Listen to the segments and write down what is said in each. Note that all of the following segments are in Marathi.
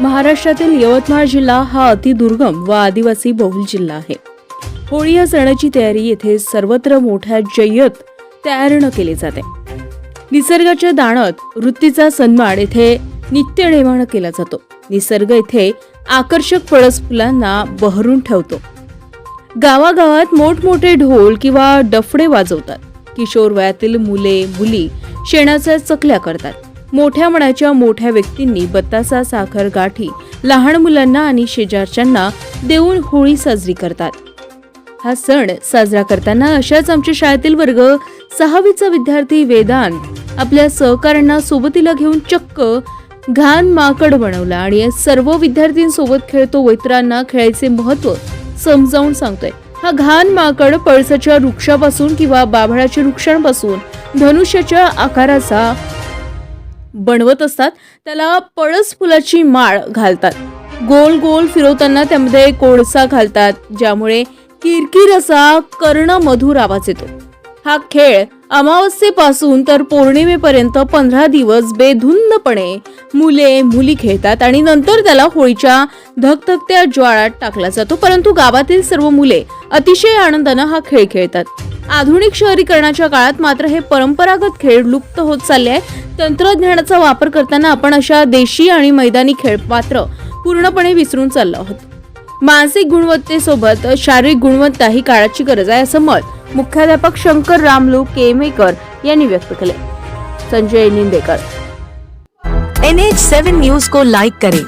महाराष्ट्रातील यवतमाळ जिल्हा हा अतिदुर्गम व आदिवासी बहुल जिल्हा आहे. होळी या सणाची तयारी येथे सर्वत्र मोठ्या जय्यत तयारीनं केली जाते. निसर्गाच्या दाणात वृत्तीचा सन्मान येथे नित्य नेमानं केला जातो. निसर्ग येथे आकर्षक पळस फुलांना बहरून ठेवतो. गावागावात मोठमोठे ढोल किंवा डफडे वाजवतात. किशोर वयातील मुले मुली शेणाच्या चकल्या करतात. मोठ्या मनाच्या मोठ्या व्यक्तींनी बत्तासा साखर गाठी लहान मुलांना आणि शेजारच्यांना देऊन होळी साजरी करतात. हा सण साजरा करताना अशाच आमच्या शाळेतील वर्ग सहावीचा विद्यार्थी वेदांत आपल्या सहकाऱ्यांना सोबतीला घेऊन चक्क घाण माकड बनवला आणि सर्व विद्यार्थ्यांसोबत खेळतो वैत्रांना खेळायचे महत्त्व समजावून सांगतोय. हा घाण माकड पळसाच्या वृक्षापासून किंवा बाभळाच्या वृक्षांपासून धनुष्याच्या आकाराचा बनवत असतात. त्याला पळस फुलाची माळ घालतात. गोल गोल फिरवताना त्यामध्ये कोळसा घालतात ज्यामुळे किरकिर असा कर्ण मधुर आवाज येतो. हा खेळ अमावस्येपासून तर पौर्णिमेपर्यंत पंधरा दिवस बेधुंदपणे मुले मुली खेळतात आणि नंतर त्याला होळीच्या धगधगत्या ज्वाळात टाकला जातो. परंतु गावातील सर्व मुले अतिशय आनंदानं हा खेळ खेळतात. आधुनिक शहरीकरणाच्या काळात मात्र हे परंपरागत खेळ लुप्त होत चालले आहे तंत्रज्ञानाचा वापर करताना आपण अशा देशी आणि मैदानी खेळ मात्र पूर्णपणे विसरून चाललो आहोत. मानसिक गुणवत्तेसोबत शारीरिक गुणवत्ता ही काळाची गरज आहे असं मत मुख्याध्यापक शंकर रामलू केमेकर यांनी व्यक्त केले Sanjay Nindekar. N H seven news को लाइक करें.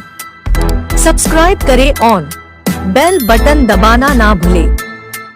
सब्सक्राइब करें ऑन. बेल बटन दबाना ना भूलें.